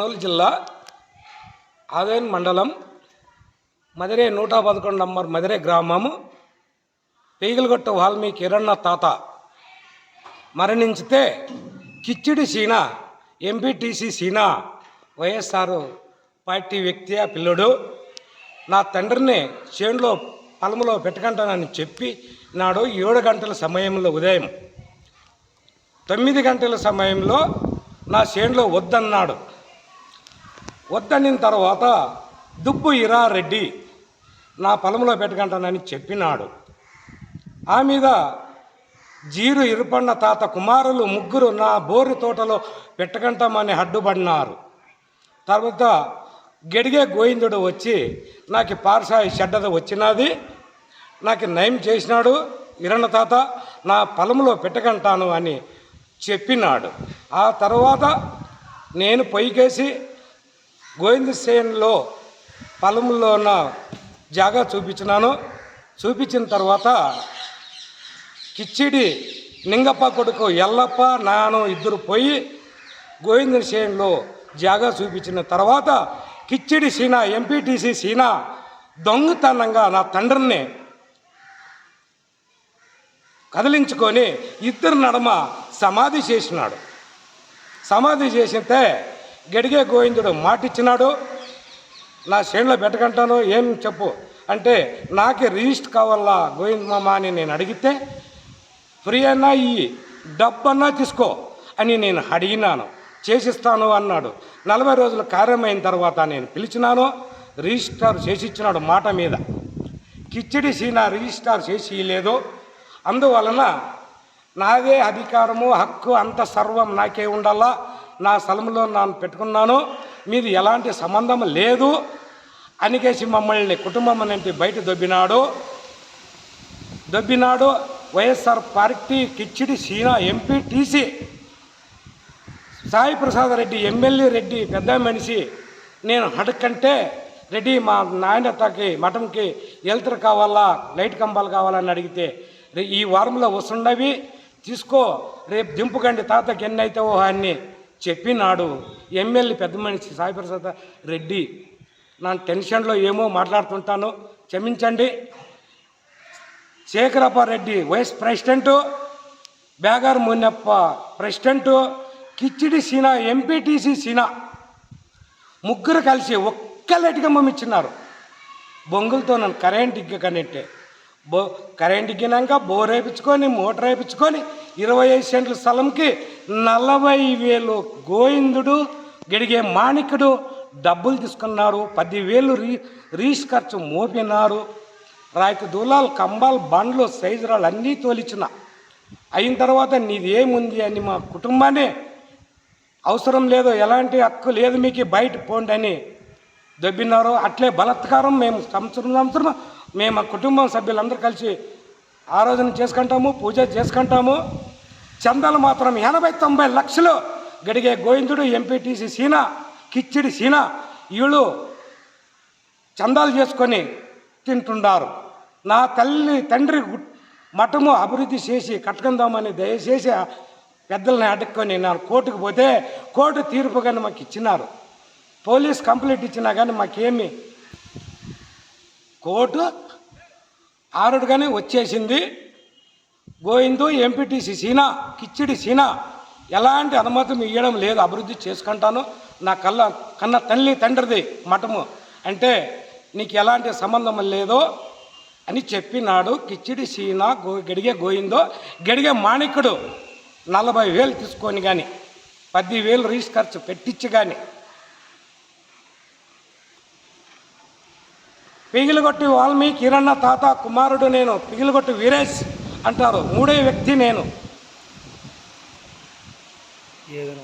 కర్నూలు జిల్లా ఆదైన్ మండలం మదిరే నూట పదకొండు నంబర్ మదిరే గ్రామము పేగిలగొట్ట వాల్మీకి కిరణ్ తాత మరణించితే Kichidi Seena MPTC Seena YSR party వ్యక్తి ఆ పిల్లడు. నా తండ్రిని చేనులో పొలంలో పెట్టుకుంటానని చెప్పి నాడు ఏడు గంటల సమయంలో ఉదయం తొమ్మిది గంటల సమయంలో నా చేనులో వద్దన్నాడు. వద్దనిన తర్వాత దుబ్బు ఇరా రెడ్డి నా పొలంలో పెట్టుకుంటానని చెప్పినాడు. ఆ మీద జీరు ఇరుపన్న తాత కుమారులు ముగ్గురు నా బోరు తోటలో పెట్టకంటామని అడ్డుపడినారు తర్వాత గడిగే గోవిందుడు వచ్చి నాకు పార్సాయి చెడ్డద వచ్చినది నాకు నయం చేసినాడు. ఇరణ తాత నా పొలంలో పెట్టకంటాను అని చెప్పినాడు. ఆ తర్వాత నేను పొయ్యికేసి గోవిందసేన్లో పొలంలో ఉన్న జాగా చూపించినాను. చూపించిన తర్వాత కిచ్చిడి నింగప్ప కొడుకు ఎల్లప్ప నాను ఇద్దరు పోయి గోవింద సేన్లో జాగా చూపించిన తర్వాత కిచ్చిడి సీనా ఎంపీటీసీ సీనా దొంగతనంగా నా తండ్రిని కదిలించుకొని ఇద్దరు నడమ సమాధి చేసినాడు. సమాధి చేసితే గడిగే గోవిందుడు మాటిచ్చినాడు నా చేనులో పెట్టకంటాను ఏం చెప్పు. అంటే నాకే రిజిస్టర్ కావాలా గోవింద్ మామ అని నేను అడిగితే ఫ్రీ అన్నా ఇయ్యి డబ్బన్నా తీసుకో అని నేను అడిగినాను. చేసిస్తాను అన్నాడు. నలభై రోజుల కార్యమైన తర్వాత నేను పిలిచినాను. రిజిస్టార్ చేసిచ్చినాడు మాట మీద. కిచ్చిడి సీనా రిజిస్టార్ చేసి లేదు అందువలన నాదే అధికారము హక్కు అంత సర్వం నాకే ఉండాలా? నా స్థలంలో నేను పెట్టుకున్నాను. మీది ఎలాంటి సంబంధం లేదు. అనికేసి మమ్మల్ని కుటుంబం నుండి బయట దొబ్బినాడు. దొబ్బినాడు. YSR party Kichchidi Seena MP TC Sai Prasad Reddy MLA Reddy పెద్ద మనిషి. నేను హడకంటే రెడ్డి మా నాయనతకి మఠంకి ఎల్తర్ కావాలా లైట్ కంబాలు కావాలని అడిగితే ఈ వారంలో వస్తుండవి? తీసుకో. రేపు దింపుకండి తాతకి ఎన్ని అవుతావో అని చెప్పినాడు ఎమ్మెల్యే పెద్ద మనిషి సాయిప్రసాద్ రెడ్డి. నా టెన్షన్లో ఏమో మాట్లాడుతుంటాను క్షమించండి. Shekharappa Reddy vice president Begar Munnappa president Kichidi Seena MPTC Seena. ముగ్గురు కలిసి ఒక్కలేటిగా మమ్మిచ్చినారు. బొంగులతో నన్ను కరెంట్ ఇగ్గకనెట్టే. బో కరెంట్ ఇగ్గినాక బోర్ వేయించుకొని మోటార్ వేయించుకొని ఇరవై ఐదు సెంట్ల స్థలంకి నలభై వేలు గోవిందుడు గడిగే మాణికుడు డబ్బులు తీసుకున్నారు. పదివేలు రీ రీస్ ఖర్చు మోపినారు. రాయికి దూలాలు కంబాలు బండ్లు సైజురాలు అన్నీ తోలిచిన అయిన తర్వాత నీది ఏముంది అని మా కుటుంబాన్ని అవసరం లేదు ఎలాంటి హక్కు లేదు మీకు బయట పోండి అని దొబ్బినారు. అట్లే బలత్కారం మేము సంవత్సరం సంవత్సరం మేము మా కుటుంబం సభ్యులందరూ కలిసి ఆరాధన చేసుకుంటాము పూజ చేసుకుంటాము. చందాలు మాత్రం ఎనభై తొంభై లక్షలు. గడిగే గోవిందుడు ఎంపీటీసీ సీనా కిచ్చిడి సీనా వీళ్ళు చందాలు చేసుకొని తింటున్నారు. నా తల్లి తండ్రి మఠము అభివృద్ధి చేసి కట్టుకుందామని దయచేసి పెద్దల్ని అడుక్కొని నేను కోర్టుకు పోతే కోర్టు తీర్పు కానీ మాకు ఇచ్చినారు. పోలీస్ కంప్లైంట్ ఇచ్చినా కానీ మాకేమి. కోర్టు ఆరుడుగానే వచ్చేసింది. గోయిందు ఎంపీటీసీ సీనా కిచ్చిడి సీనా ఎలాంటి అనుమతి ఇవ్వడం లేదు అభివృద్ధి చేసుకుంటాను. నా కళ్ళ కన్న తల్లి తండ్రిది మఠము. అంటే నీకు ఎలాంటి సంబంధం లేదో అని చెప్పినాడు కిచ్చిడి సీనా గో గడిగే గోయిందో గడిగే మాణిక్యుడు నలభై వేలు తీసుకొని కానీ పదివేలు రీస్ ఖర్చు పెట్టించి కానీ పిగిలిగొట్టి వాల్మీకి కిరణ్ తాత కుమారుడు నేను పిగిలిగొట్టి వీరేష్ అంటారు. మూడే వ్యక్తి నేను. ఏదైనా